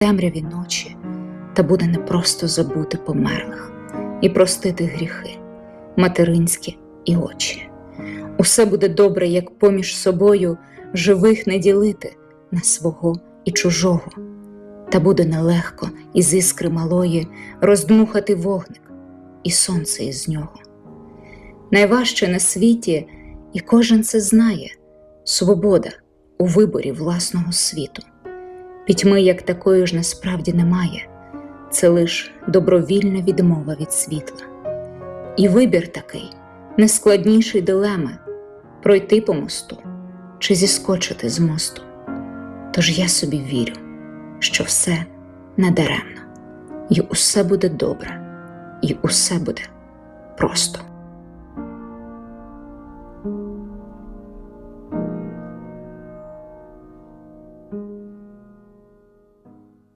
темряві ночі, та буде не просто забути померлих і простити гріхи, материнські і очі. Усе буде добре, як поміж собою живих не ділити на свого і чужого, та буде нелегко із іскри малої роздмухати вогник і сонце із нього. Найважче на світі, і кожен це знає свобода у виборі власного світу. Пітьми, як такої ж насправді немає, це лиш добровільна відмова від світла. І вибір такий найскладніший дилеми пройти по мосту чи зіскочити з мосту. Тож я собі вірю, що все надаремно, і усе буде добре, і усе буде просто.